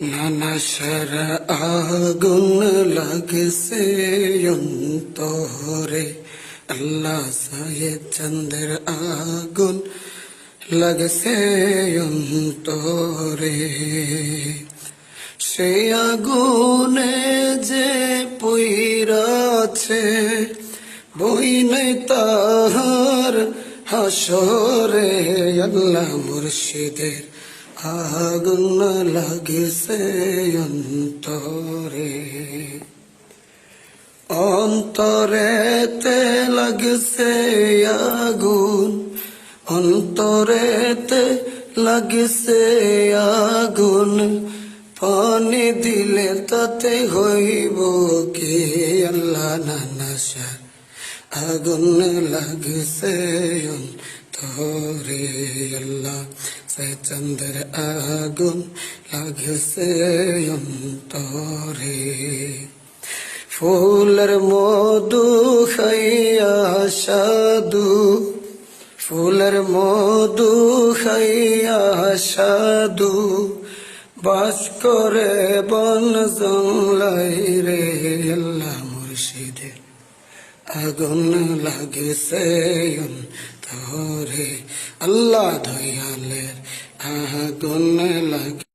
নানা সারা আগুন লাগছে অন্তরে আল্লাহ সাহেব চন্দ্র আগুন লাগছে অন্তরে সে আগুনে যে পুইরাছে বই নাই তাহার হাসরে আল্লাহ মুর্শিদের আগুন লাগছে অন্তরে অন্তরেতে লাগছে আগুন অন্তরেতে লাগছে আগুন পানি দিলে তাতে হইব কি আল্লাহ নানাসার আগুন লাগছে অন্তরে আল্লাহ চন্দ্র আগুন লাগছে অন্তরে ফুলের মধু খাইয়া সাধু ফুলের মধু খাইয়া সাধু বাস করে বন জংলাই রে আল্লাহ মুর্শিদের আগুন লাগছে তরে। আল্লাহ দয়ালের আগুন লাগে